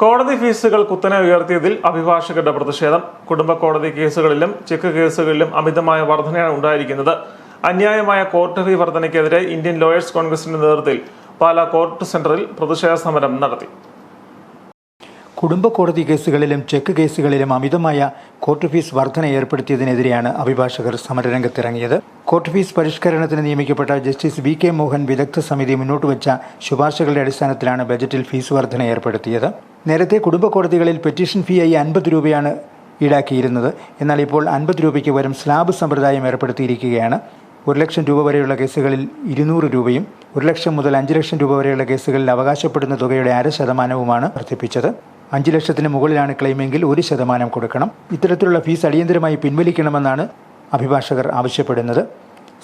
കോടതി ഫീസുകൾ കുത്തനെ ഉയർത്തിയതിൽ അഭിഭാഷകരുടെ പ്രതിഷേധം. കുടുംബ കോടതി കേസുകളിലും ചെക്ക് കേസുകളിലും അമിതമായ വർധനയാണ് ഉണ്ടായിരിക്കുന്നത്. അന്യായമായ കോർട്ട് ഫീ വർധനയ്ക്കെതിരെ ഇന്ത്യൻ ലോയേഴ്സ് കോൺഗ്രസിന്റെ നേതൃത്വത്തിൽ പാലാ കോർട്ട് സെന്ററിൽ പ്രതിഷേധ സമരം നടത്തി. കുടുംബ കോടതി കേസുകളിലും ചെക്ക് കേസുകളിലും അമിതമായ കോർട്ട് ഫീസ് വർധന ഏർപ്പെടുത്തിയതിനെതിരെയാണ് അഭിഭാഷകർ സമരരംഗത്തിറങ്ങിയത്. കോർട്ട് ഫീസ് പരിഷ്കരണത്തിന് നിയമിക്കപ്പെട്ട ജസ്റ്റിസ് വി കെ മോഹൻ വിദഗ്ധ സമിതി മുന്നോട്ടുവച്ച ശുപാർശകളുടെ അടിസ്ഥാനത്തിലാണ് ബജറ്റിൽ ഫീസ് വർധന ഏർപ്പെടുത്തിയത്. നേരത്തെ കുടുംബ കോടതികളിൽ പെറ്റീഷൻ ഫീയായി അൻപത് രൂപയാണ് ഈടാക്കിയിരുന്നത്. എന്നാൽ ഇപ്പോൾ അൻപത് രൂപയ്ക്ക് വരും സ്ലാബ് സമ്പ്രദായം ഏർപ്പെടുത്തിയിരിക്കുകയാണ്. ഒരു ലക്ഷം രൂപ വരെയുള്ള കേസുകളിൽ ഇരുന്നൂറ് രൂപയും ഒരു ലക്ഷം മുതൽ അഞ്ച് ലക്ഷം രൂപ വരെയുള്ള കേസുകളിൽ അവകാശപ്പെടുന്ന തുകയുടെ അര ശതമാനവുമാണ് വർദ്ധിപ്പിച്ചത്. അഞ്ച് ലക്ഷത്തിന് മുകളിലാണ് ക്ലെയിമെങ്കിൽ ഒരു ശതമാനം കൊടുക്കണം. ഇത്തരത്തിലുള്ള ഫീസ് അടിയന്തരമായി പിൻവലിക്കണമെന്നാണ് അഭിഭാഷകർ ആവശ്യപ്പെടുന്നത്.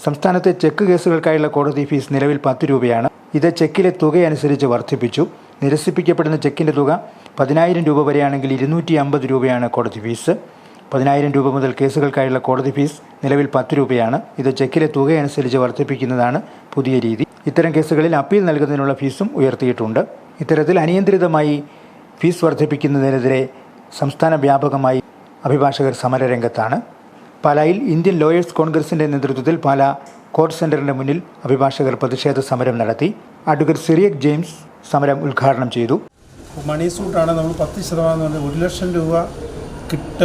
സംസ്ഥാനത്തെ ചെക്ക് കേസുകൾക്കായുള്ള കോടതി ഫീസ് നിലവിൽ പത്ത് രൂപയാണ്. ഇത് ചെക്കിലെ തുകയനുസരിച്ച് വർദ്ധിപ്പിച്ചു. നിരസിപ്പിക്കപ്പെടുന്ന ചെക്കിന്റെ തുക പതിനായിരം രൂപ വരെയാണെങ്കിൽ ഇരുന്നൂറ്റി അമ്പത് രൂപയാണ് കോടതി ഫീസ്. പതിനായിരം രൂപ മുതൽ കേസുകൾക്കായുള്ള കോടതി ഫീസ് നിലവിൽ പത്ത് രൂപയാണ്. ഇത് ചെക്കിലെ തുകയനുസരിച്ച് വർദ്ധിപ്പിക്കുന്നതാണ് പുതിയ രീതി. ഇത്തരം കേസുകളിൽ അപ്പീൽ നൽകുന്നതിനുള്ള ഫീസും ഉയർത്തിയിട്ടുണ്ട്. ഇത്തരത്തിൽ അനിയന്ത്രിതമായി ഫീസ് വർദ്ധിപ്പിക്കുന്നതിനെതിരെ സംസ്ഥാന വ്യാപകമായി അഭിഭാഷകർ സമരരംഗത്താണ്. പാലായിൽ ഇന്ത്യൻ ലോയേഴ്സ് കോൺഗ്രസിന്റെ നേതൃത്വത്തിൽ പാല കോർട്ട് സെന്ററിന്റെ മുന്നിൽ അഭിഭാഷകർ പ്രതിഷേധ സമരം നടത്തി. അഡ്വക്കേറ്റ് സിറിയക് ജെയിംസ് സമരം ഉദ്ഘാടനം ചെയ്തു. മണി സൂട്ടാണ് നമ്മൾ പത്ത് ശതമാനം എന്ന് പറഞ്ഞാൽ ഒരു ലക്ഷം രൂപ കിട്ട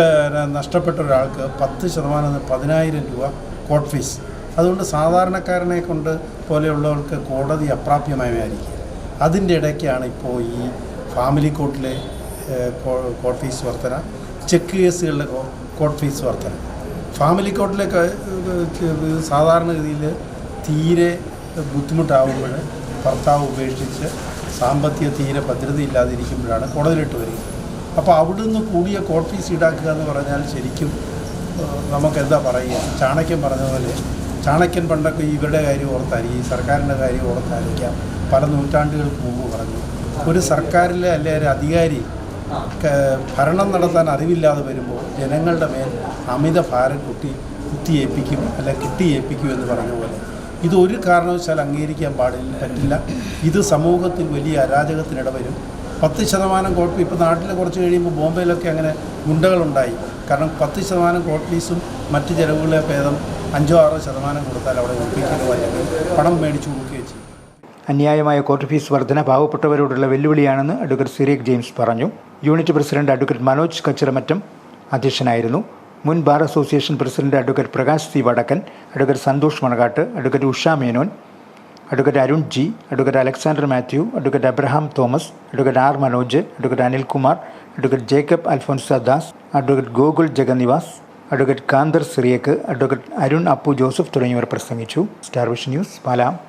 നഷ്ടപ്പെട്ട ഒരാൾക്ക് പത്ത് ശതമാനം പതിനായിരം രൂപ കോർട്ട് ഫീസ് അതുകൊണ്ട് സാധാരണക്കാരനെ കൊണ്ട് പോലെയുള്ളവർക്ക് കോടതി അപ്രാപ്യമായിരിക്കും. അതിന്റെ ഇടയ്ക്കാണ് ഇപ്പോൾ ഈ ഫാമിലി കോർട്ടിലെ കോർട്ട് ഫീസ് വർധന ചെക്ക് കേസുകളിലെ കോർട്ട് ഫീസ് വർധന. ഫാമിലി കോർട്ടിലെ സാധാരണഗതിയിൽ തീരെ ബുദ്ധിമുട്ടാവുമ്പോൾ ഭർത്താവ് ഉപേക്ഷിച്ച് സാമ്പത്തിക തീരെ ഭദ്രതയില്ലാതിരിക്കുമ്പോഴാണ് കോടതിയിലിട്ട് വരിക. അപ്പോൾ അവിടുന്ന് കൂടിയ കോർട്ട് ഫീസ് ഈടാക്കുക എന്ന് പറഞ്ഞാൽ ശരിക്കും നമുക്കെന്താ പറയുക? ചാണക്യൻ പറഞ്ഞതുപോലെ ചാണക്യൻ പണ്ടൊക്കെ ഇവരുടെ കാര്യം ഓർത്തായിരിക്കും സർക്കാരിന്റെ കാര്യം ഓർത്തായിരിക്കാം. പല നൂറ്റാണ്ടുകൾക്ക് മുമ്പ് പറഞ്ഞു. ഒരു സർക്കാരിലെ അല്ലെ ഒരു അധികാരി ഭരണം നടത്താൻ അറിവില്ലാതെ വരുമ്പോൾ ജനങ്ങളുടെ മേൽ അമിത ഭാരം കുട്ടി കുത്തിയേൽപ്പിക്കും അല്ലെ കിട്ടിയേൽപ്പിക്കും എന്ന് പറഞ്ഞ പോലെ. ഇത് ഒരു കാരണവശാൽ അംഗീകരിക്കാൻ പാടില്ല പറ്റില്ല. ഇത് സമൂഹത്തിൽ വലിയ അരാജകത്തിനിട വരും പത്ത് ശതമാനം കോട്ട് ഇപ്പോൾ നാട്ടിൽ കുറച്ച് കഴിയുമ്പോൾ ബോംബെയിലൊക്കെ അങ്ങനെ ഗുണ്ടകളുണ്ടായി. കാരണം പത്ത് ശതമാനം കോട്ട്ലീസും മറ്റ് ചിലവുകളെ ഭേദം അഞ്ചോ ആറോ ശതമാനം കൊടുത്താൽ അവിടെ ഒപ്പിക്കുകയോ പണം മേടിച്ചു കൊടുക്കുകയോ ചെയ്യും. അന്യായമായ കോർട്ട് ഫീസ് വർധന പാവപ്പെട്ടവരോടുള്ള വെല്ലുവിളിയാണെന്ന് അഡ്വക്കേറ്റ് സിറിയക് ജെയിംസ് പറഞ്ഞു. Unit president advocate Manoj Kachiramattam അധ്യക്ഷനായിരുന്നു. മുൻ bar association president advocate Prakash C Vadakkan advocate Santhosh Manakattu advocate Usha Menon advocate Arun G advocate Alexander Mathew advocate Abraham Thomas advocate R Manoj advocate Anilkumar advocate Jacob Alphonsa Das advocate Gokul Jagannivas advocate Kanthar Cyriac advocate Arun Appu Joseph തുടങ്ങിയവർ പ്രസംഗിച്ചു. Starvision news പാലാം.